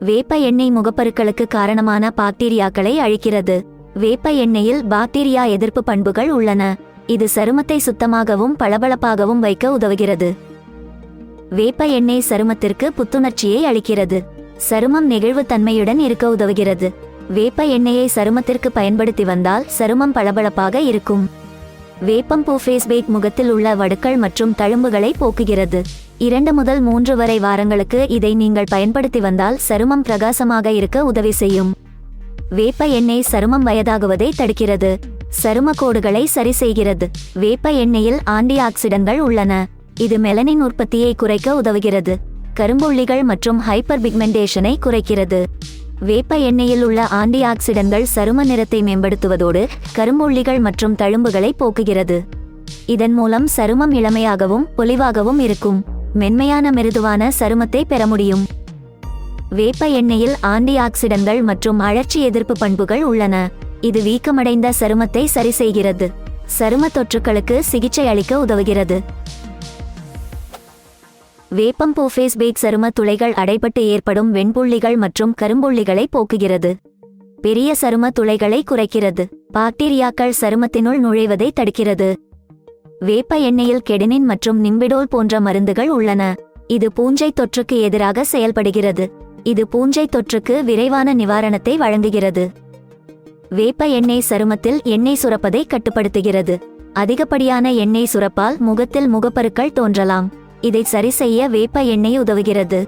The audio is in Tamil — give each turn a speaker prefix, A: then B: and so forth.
A: வேப்ப எண்ணெய் முகப்பருக்களுக்கு காரணமான பாக்டீரியாக்களை அழிக்கிறது. வேப்ப எண்ணெயில் பாக்டீரியா எதிர்ப்பு பண்புகள் உள்ளன. இது சருமத்தை சுத்தமாகவும் பளபளப்பாகவும் வைக்க உதவுகிறது. வேப்ப எண்ணெய் சருமத்திற்கு புத்துணர்ச்சியை அளிக்கிறது. சருமம் நெகிழ்வுத்தன்மையுடன் இருக்க உதவுகிறது. வேப்ப எண்ணெயை சருமத்திற்கு பயன்படுத்தி வந்தால் சருமம் பளபளப்பாக இருக்கும். வேப்பம் பூ ஃபேஸ் பேக் முகத்தில் உள்ள வடுக்கள் மற்றும் தழும்புகளை போக்குகிறது. இரண்டு முதல் மூன்று வரை வாரங்களுக்கு இதை நீங்கள் பயன்படுத்தி வந்தால் சருமம் பிரகாசமாக இருக்க உதவி செய்யும். வேப்ப எண்ணெய் சருமம் வயதாகுவதை தடுக்கிறது. சரும கோடுகளை சரி செய்கிறது. வேப்ப எண்ணெயில் ஆன்டி ஆக்சிடன்கள் உள்ளன. இது மெலனின் உற்பத்தியை குறைக்க உதவுகிறது. கரும்புள்ளிகள் மற்றும் ஹைப்பர் பிக்மெண்டேஷனை குறைக்கிறது. வேப்ப எண்ணெயில் உள்ள ஆன்டி ஆக்சிடன்கள் சரும நிறத்தை மேம்படுத்துவதோடு கரும்புள்ளிகள் மற்றும் தழும்புகளை போக்குகிறது. இதன் மூலம் சருமம் இளமையாகவும் பொலிவாகவும் இருக்கும். மென்மையான மிருதுவான சருமத்தை பெற முடியும். வேப்ப எண்ணெயில் ஆன்டி ஆக்சிடன்கள் மற்றும் அழற்சி எதிர்ப்பு பண்புகள் உள்ளன. இது வீக்கமடைந்த சருமத்தை சரி செய்கிறது. சரும தொற்றுக்களுக்கு சிகிச்சை அளிக்க உதவுகிறது. வேப்பம் பூஃபேஸ் பேக் சரும துளைகள் அடைபட்டு ஏற்படும் வெண்புள்ளிகள் மற்றும் கரும்புள்ளிகளை போக்குகிறது. பெரிய சரும துளைகளை குறைக்கிறது. பாக்டீரியாக்கள் சருமத்தினுள் நுழைவதை தடுக்கிறது. வேப்ப எண்ணெயில் கெடனின் மற்றும் நிம்பிடோல் போன்ற மருந்துகள் உள்ளன. இது பூஞ்சை தொற்றுக்கு எதிராக செயல்படுகிறது. இது பூஞ்சை தொற்றுக்கு விரைவான நிவாரணத்தை வழங்குகிறது. வேப்ப எண்ணெய் சருமத்தில் எண்ணெய் சுரப்பதை கட்டுப்படுத்துகிறது. அதிகப்படியான எண்ணெய் சுரப்பால் முகத்தில் முகப்பருக்கள் தோன்றலாம். இதை சரி செய்ய வேப்ப எண்ணெய் உதவுகிறது.